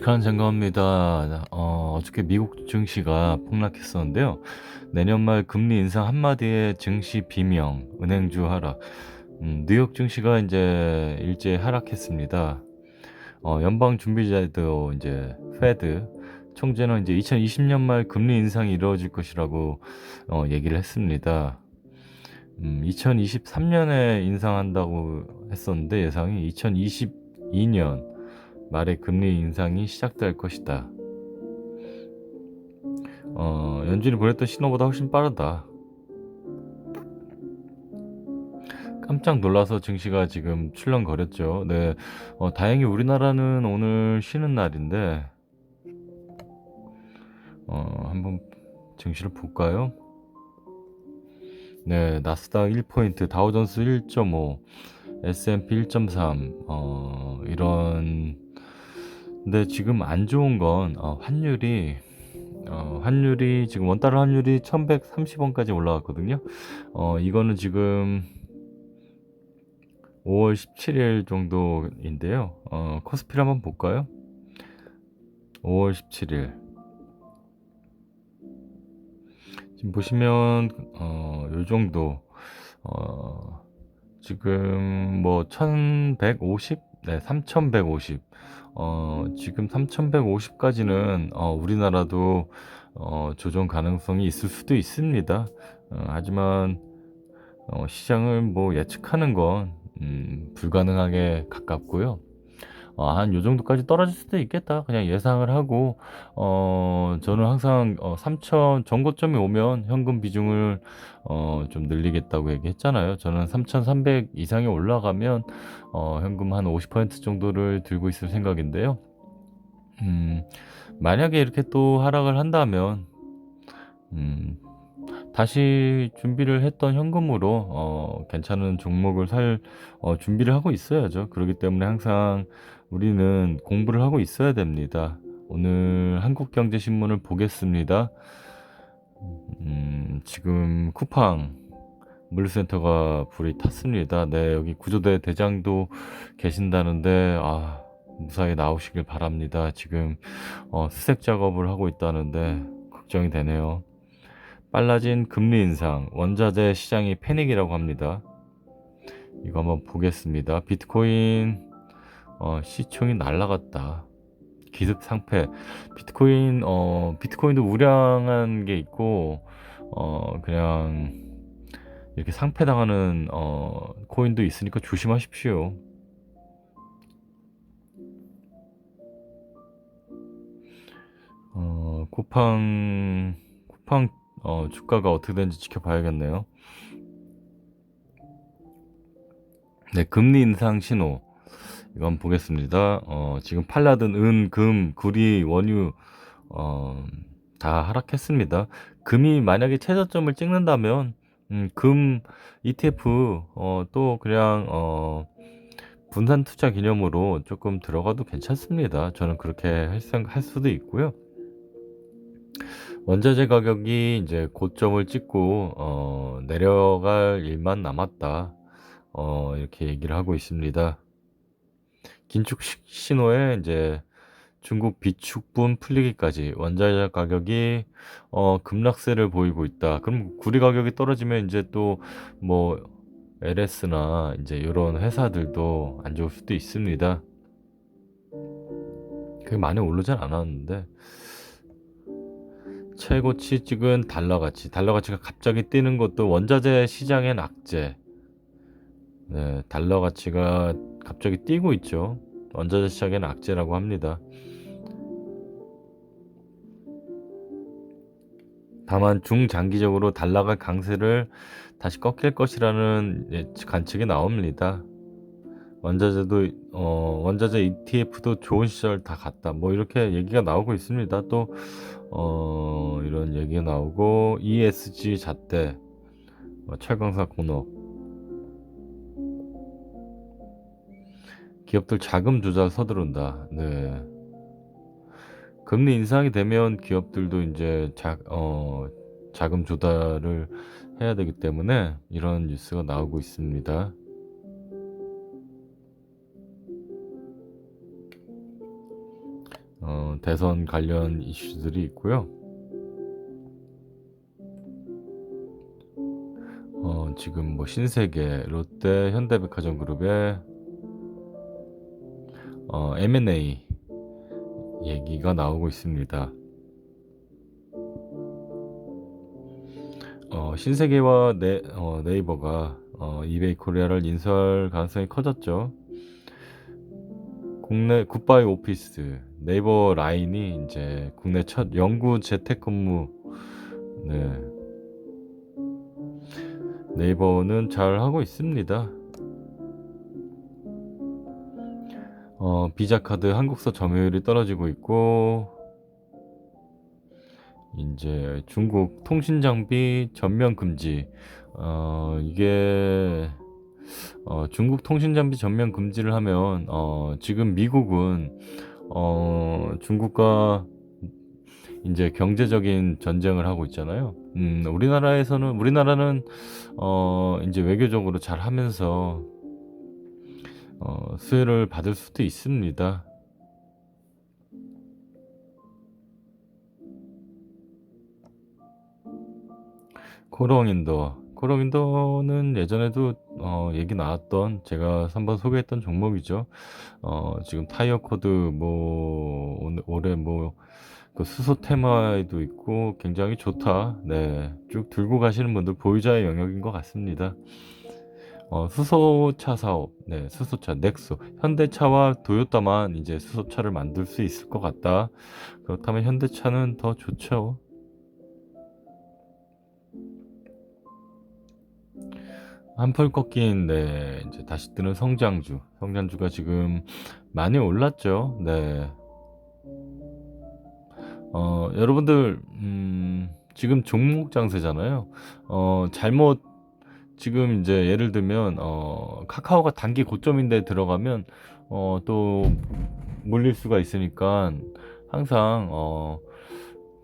주식하는 장관입니다. 어, 어저께 미국 증시가 폭락했었는데요. 내년 말 금리 인상 한마디에 증시 비명, 은행주 하락. 음, 뉴욕 증시가 이제 일제 하락했습니다. 어, 연방 준비자도 이제 페드 총재는 이제 2020년 말 금리 인상이 이루어질 것이라고 어, 얘기를 했습니다. 음, 2023년에 인상한다고 했었는데 예상이 2022년 말에 금리 인상이 시작될 것이다. 어, 연준이 보냈던 신호보다 훨씬 빠르다. 깜짝 놀라서 증시가 지금 출렁거렸죠. 네, 어, 다행히 우리나라는 오늘 쉬는 날인데, 어, 한번 증시를 볼까요? 네, 나스닥 1포인트, 다우존스 1.5, S&P 1.3, 어, 이런 근데 지금 안 좋은 건 어, 환율이 어, 환율이 지금 원달러 환율이 1130원까지 올라갔거든요. 어, 이거는 지금 5월 17일 정도인데요. 어, 코스피를 한번 볼까요? 5월 17일. 지금 보시면 어, 요 정도 어, 지금 뭐 1150, 네, 3150. 어, 지금 3150까지는 어, 우리나라도 어, 조정 가능성이 있을 수도 있습니다. 어, 하지만 어, 시장을 뭐 예측하는 건 음, 불가능하게 가깝고요. 어, 한 요 정도까지 떨어질 수도 있겠다. 그냥 예상을 하고, 어, 저는 항상, 어, 3천, 정고점이 오면 현금 비중을, 어, 좀 늘리겠다고 얘기했잖아요. 저는 3,300 이상이 올라가면, 어, 현금 한 50% 정도를 들고 있을 생각인데요. 음, 만약에 이렇게 또 하락을 한다면, 음, 다시 준비를 했던 현금으로 어, 괜찮은 종목을 살 어, 준비를 하고 있어야죠. 그렇기 때문에 항상 우리는 공부를 하고 있어야 됩니다. 오늘 한국경제신문을 보겠습니다. 음, 지금 쿠팡 물류센터가 불이 탔습니다. 네, 여기 구조대 대장도 계신다는데 아, 무사히 나오시길 바랍니다. 지금 어, 수색 작업을 하고 있다는데 걱정이 되네요. 빨라진 금리 인상, 원자재 시장이 패닉이라고 합니다. 이거 한번 보겠습니다. 비트코인 어, 시총이 날라갔다. 기습 상패. 비트코인 어 비트코인도 우량한 게 있고 어 그냥 이렇게 상패 당하는 어 코인도 있으니까 조심하십시오. 어 쿠팡 쿠팡 어, 주가가 어떻게 되는지 지켜봐야겠네요. 네, 금리 인상 신호. 이건 보겠습니다. 어, 지금 팔라든 은, 금, 구리, 원유, 어, 다 하락했습니다. 금이 만약에 최저점을 찍는다면, 음, 금 ETF, 어, 또 그냥, 어, 분산 투자 기념으로 조금 들어가도 괜찮습니다. 저는 그렇게 할, 생- 할 수도 있고요. 원자재 가격이 이제 고점을 찍고 어, 내려갈 일만 남았다. 어, 이렇게 얘기를 하고 있습니다. 긴축 시- 신호에 이제 중국 비축분 풀리기까지 원자재 가격이 어, 급락세를 보이고 있다. 그럼 구리 가격이 떨어지면 이제 또 뭐 LS나 이제 이런 회사들도 안 좋을 수도 있습니다. 그게 많이 오르진 않았는데 최고치 찍은 달러 가치. 달러 가치가 갑자기 뛰는 것도 원자재 시장의 낙제. 네, 달러 가치가 갑자기 뛰고 있죠. 원자재 시장의 낙제라고 합니다. 다만 중장기적으로 달러가 강세를 다시 꺾일 것이라는 관측이 나옵니다. 원자재도 어, 원자재 ETF도 좋은 시절 다 갔다. 뭐 이렇게 얘기가 나오고 있습니다. 또 어, 이런 얘기가 나오고 ESG 잣대 어, 철강사 공업 기업들 자금 조달 서두른다. 네. 금리 인상이 되면 기업들도 이제 자, 어, 자금 조달을 해야 되기 때문에 이런 뉴스가 나오고 있습니다. 어, 대선 관련 이슈들이 있고요. 어, 지금 뭐 신세계, 롯데, 현대백화점 그룹의 어, M&A 얘기가 나오고 있습니다. 어, 신세계와 네, 어, 네이버가 어, 이베이 코리아를 인수할 가능성이 커졌죠. 국내 굿바이 오피스 네이버 라인이 이제 국내 첫 영구 재택 근무 네. 네이버는 잘 하고 있습니다. 어, 비자 카드 한국서 점유율이 떨어지고 있고 이제 중국 통신 장비 전면 금지. 어, 이게 어, 중국 통신 장비 전면 금지를 하면 어, 지금 미국은 어, 중국과 이제 경제적인 전쟁을 하고 있잖아요. 음, 우리나라에서는 우리나라는 어, 이제 외교적으로 잘 하면서 어, 수혜를 받을 수도 있습니다. 코롱인더. 코롱인더는 예전에도 어, 얘기 나왔던 제가 한번 소개했던 종목이죠. 어, 지금 타이어 코드 뭐 오늘 올해 뭐 그 수소 테마에도 있고 굉장히 좋다. 네, 쭉 들고 가시는 분들 보유자의 영역인 것 같습니다. 어, 수소차 사업, 네, 수소차 넥소, 현대차와 도요타만 이제 수소차를 만들 수 있을 것 같다. 그렇다면 현대차는 더 좋죠. 한풀 꺾인 네 이제 다시 뜨는 성장주 성장주가 지금 많이 올랐죠 네 어, 여러분들 음, 지금 종목 장세잖아요 어, 잘못 지금 이제 예를 들면 어, 카카오가 단기 고점인데 들어가면 어, 또 물릴 수가 있으니까 항상 어,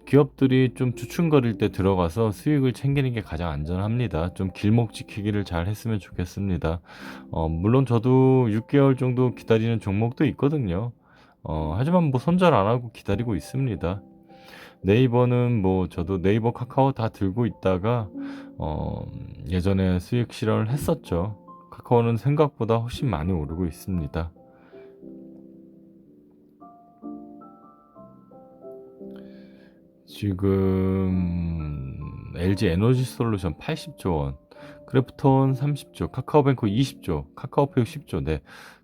기업들이 좀 주춤거릴 때 들어가서 수익을 챙기는 게 가장 안전합니다. 좀 길목 지키기를 잘 했으면 좋겠습니다. 어, 물론 저도 6개월 정도 기다리는 종목도 있거든요. 어, 하지만 뭐 손절 안 하고 기다리고 있습니다. 네이버는 뭐 저도 네이버 카카오 다 들고 있다가 어, 예전에 수익 실현을 했었죠. 카카오는 생각보다 훨씬 많이 오르고 있습니다. 지금 LG 에너지 솔루션 80조 원, 크래프톤 30조, 카카오뱅크 20조, 카카오페이 10조. 네,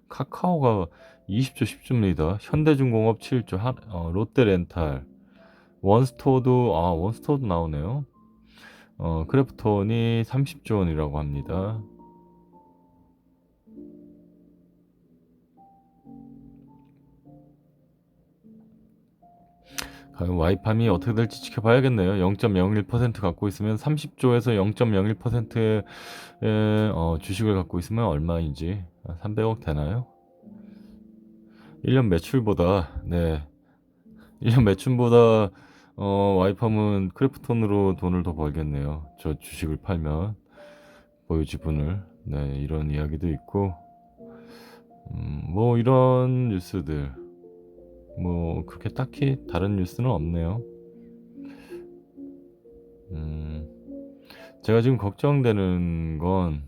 카카오가 20조 10조입니다. 현대중공업 7조, 하, 어, 롯데렌탈, 원스토어도 아 원스토어도 나오네요. 어, 크래프톤이 30조 원이라고 합니다. 과연 와이팜이 어떻게 될지 지켜봐야겠네요. 0.01% 갖고 있으면 30조에서 0.01%의 어, 주식을 갖고 있으면 얼마인지 300억 되나요? 1년 매출보다 네 1년 매출보다 어, 와이팜은 크래프톤으로 돈을 더 벌겠네요. 저 주식을 팔면 보유 지분을 네 이런 이야기도 있고 음, 뭐 이런 뉴스들 뭐 그렇게 딱히 다른 뉴스는 없네요. 음, 제가 지금 걱정되는 건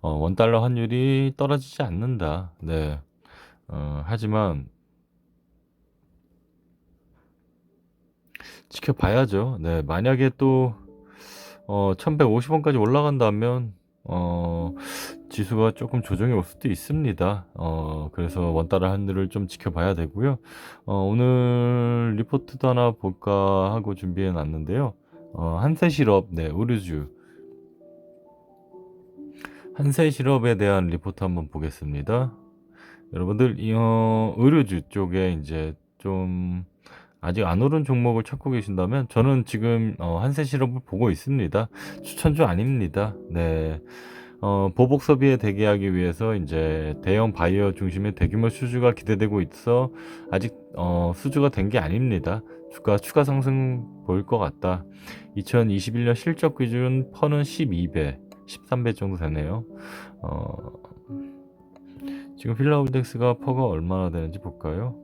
어, 원달러 환율이 떨어지지 않는다. 네. 어, 하지만 지켜봐야죠. 네. 만약에 또 어, 1150원까지 올라간다면 어, 지수가 조금 조정이 올 수도 있습니다. 어, 그래서 원달러 환율을 좀 지켜봐야 되고요. 어, 오늘 리포트도 하나 볼까 하고 준비해 놨는데요. 어, 한세실업, 네, 의류주. 한세실업에 대한 리포트 한번 보겠습니다. 여러분들, 이, 어, 의류주 쪽에 이제 좀 아직 안 오른 종목을 찾고 계신다면 저는 지금 어, 한세 실업을 보고 있습니다. 추천주 아닙니다. 네. 어, 보복 소비에 대기하기 위해서 이제 대형 바이어 중심의 대규모 수주가 기대되고 있어 아직 어, 수주가 된 게 아닙니다. 주가 추가 상승 보일 것 같다. 2021년 실적 기준 퍼는 12배, 13배 정도 되네요. 어, 지금 필라홀딩스가 퍼가 얼마나 되는지 볼까요?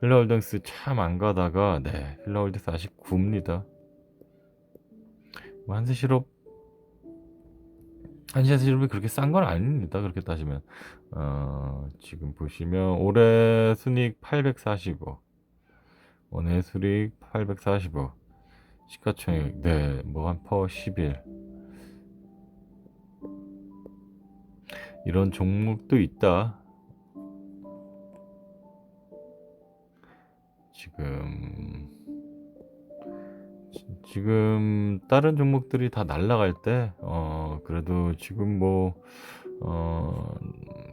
필라홀딩스 참 안 가다가 네 필라홀딩스 아직 9입니다. 뭐 한세 시럽 한세 시럽이 그렇게 싼 건 아닙니다. 그렇게 따지면 어, 지금 보시면 올해 순익 845 원해 수익 845 시가총액 네뭐 한 퍼 11 이런 종목도 있다 지금 지- 지금 다른 종목들이 다 날라갈 때 어 그래도 지금 뭐 어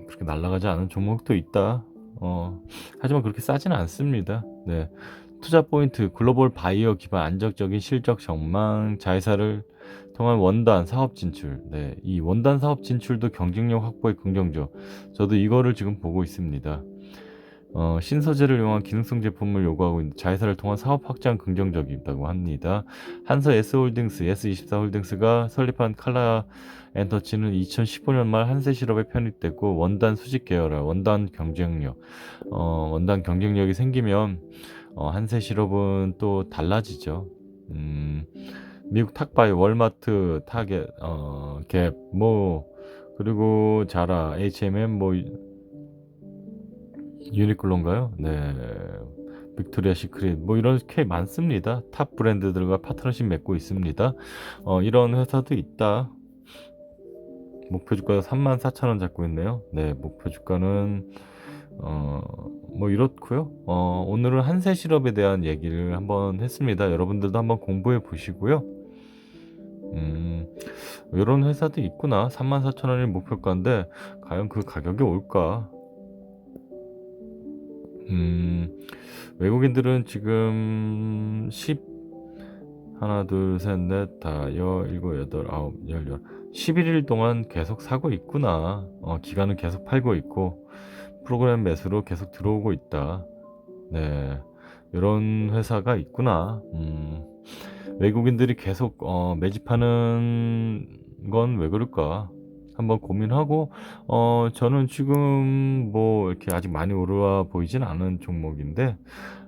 그렇게 날라가지 않은 종목도 있다. 어 하지만 그렇게 싸지는 않습니다. 네. 투자 포인트 글로벌 바이오 기반 안정적인 실적 전망 자회사를 통한 원단 사업 진출. 네. 이 원단 사업 진출도 경쟁력 확보에 긍정적. 저도 이거를 지금 보고 있습니다 어, 신소재를 이용한 기능성 제품을 요구하고 있는 자회사를 통한 사업 확장 긍정적이다고 합니다. 한서 S홀딩스, S24홀딩스가 설립한 칼라 엔터치는 2015년 말 한세 실업에 편입됐고 원단 수직 계열화, 원단 경쟁력, 어, 원단 경쟁력이 생기면 어, 한세 실업은 또 달라지죠. 음, 미국 탁바이, 월마트, 타겟, 어, 갭, 뭐 그리고 자라, H&M 뭐 유니클로인가요? 네. 빅토리아 시크릿 뭐 이런 꽤 많습니다. 탑 브랜드들과 파트너십 맺고 있습니다. 어, 이런 회사도 있다. 목표 주가가 34,000원 잡고 있네요. 네, 목표 주가는 어, 뭐 이렇고요. 어, 오늘은 한세 실업에 대한 얘기를 한번 했습니다. 여러분들도 한번 공부해 보시고요. 음, 이런 회사도 있구나. 34,000원이 목표가인데 과연 그 가격이 올까? 음, 외국인들은 지금 10 하나 둘 셋 넷 다 여 일곱 여덟 아홉 열 열 11일 동안 계속 사고 있구나. 어, 기간은 계속 팔고 있고 프로그램 매수로 계속 들어오고 있다. 네. 이런 회사가 있구나. 음, 외국인들이 계속 어, 매집하는 건 왜 그럴까? 한번 고민하고 어 저는 지금 뭐 이렇게 아직 많이 오르와 보이진 않은 종목인데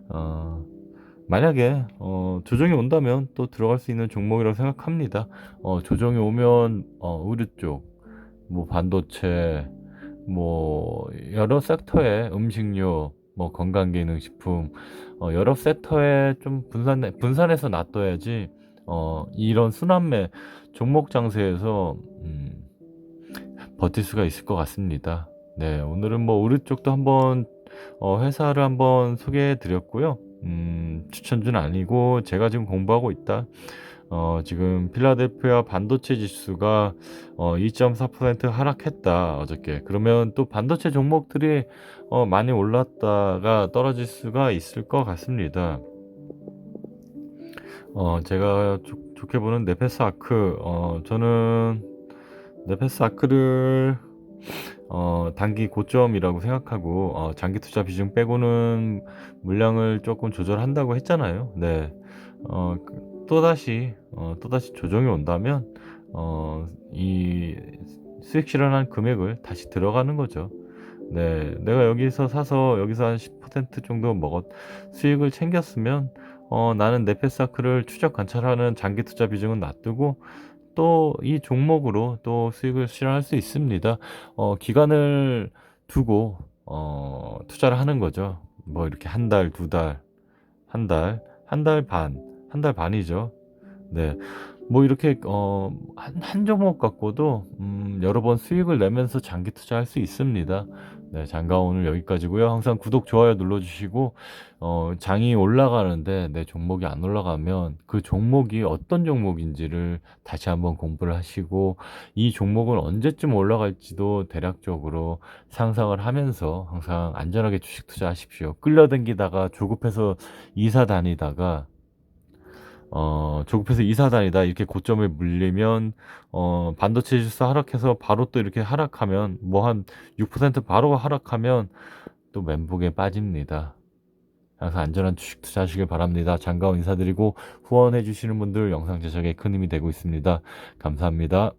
어 만약에 어 조정이 온다면 또 들어갈 수 있는 종목이라고 생각합니다. 어 조정이 오면 어 의류 쪽, 뭐 반도체, 뭐 여러 섹터의 음식료, 뭐 건강기능식품, 어 여러 섹터에 좀 분산 분산해서 놔둬야지 어 이런 순환매 종목 장세에서 음 버틸 수가 있을 것 같습니다. 네, 오늘은 뭐 의류 쪽도 한번 어, 회사를 한번 소개해 드렸고요. 음, 추천주는 아니고 제가 지금 공부하고 있다. 어, 지금 필라델피아 반도체 지수가 어, 2.4% 하락했다 어저께. 그러면 또 반도체 종목들이 어, 많이 올랐다가 떨어질 수가 있을 것 같습니다. 어, 제가 좋, 좋게 보는 네페스 아크, 어, 저는 네페스 아크를 어, 단기 고점이라고 생각하고 어, 장기 투자 비중 빼고는 물량을 조금 조절한다고 했잖아요. 네. 어, 그- 또다시 어, 또다시 조정이 온다면 어, 이 수익 실현한 금액을 다시 들어가는 거죠. 네, 내가 여기서 사서 여기서 한 10% 정도 먹었 수익을 챙겼으면 어, 나는 네페사크를 추적 관찰하는 장기 투자 비중은 놔두고 또 이 종목으로 또 수익을 실현할 수 있습니다. 어, 기간을 두고 어, 투자를 하는 거죠. 뭐 이렇게 한 달, 두 달, 한 달, 한 달 반, 한 달 반이죠. 네. 뭐 이렇게 어, 한, 한 종목 갖고도 음, 여러 번 수익을 내면서 장기 투자할 수 있습니다. 네, 장가 오늘 여기까지고요. 항상 구독, 좋아요 눌러주시고 어, 장이 올라가는데 내 종목이 안 올라가면 그 종목이 어떤 종목인지를 다시 한번 공부를 하시고 이 종목은 언제쯤 올라갈지도 대략적으로 상상을 하면서 항상 안전하게 주식 투자하십시오. 끌려당기다가 조급해서 이사 다니다가 어, 조급해서 이사 다니다 이렇게 고점에 물리면 어, 반도체 지수 하락해서 바로 또 이렇게 하락하면 뭐 한 6% 바로 하락하면 또 멘붕에 빠집니다. 항상 안전한 주식 투자하시길 바랍니다. 장가온 인사드리고 후원해 주시는 분들 영상 제작에 큰 힘이 되고 있습니다. 감사합니다.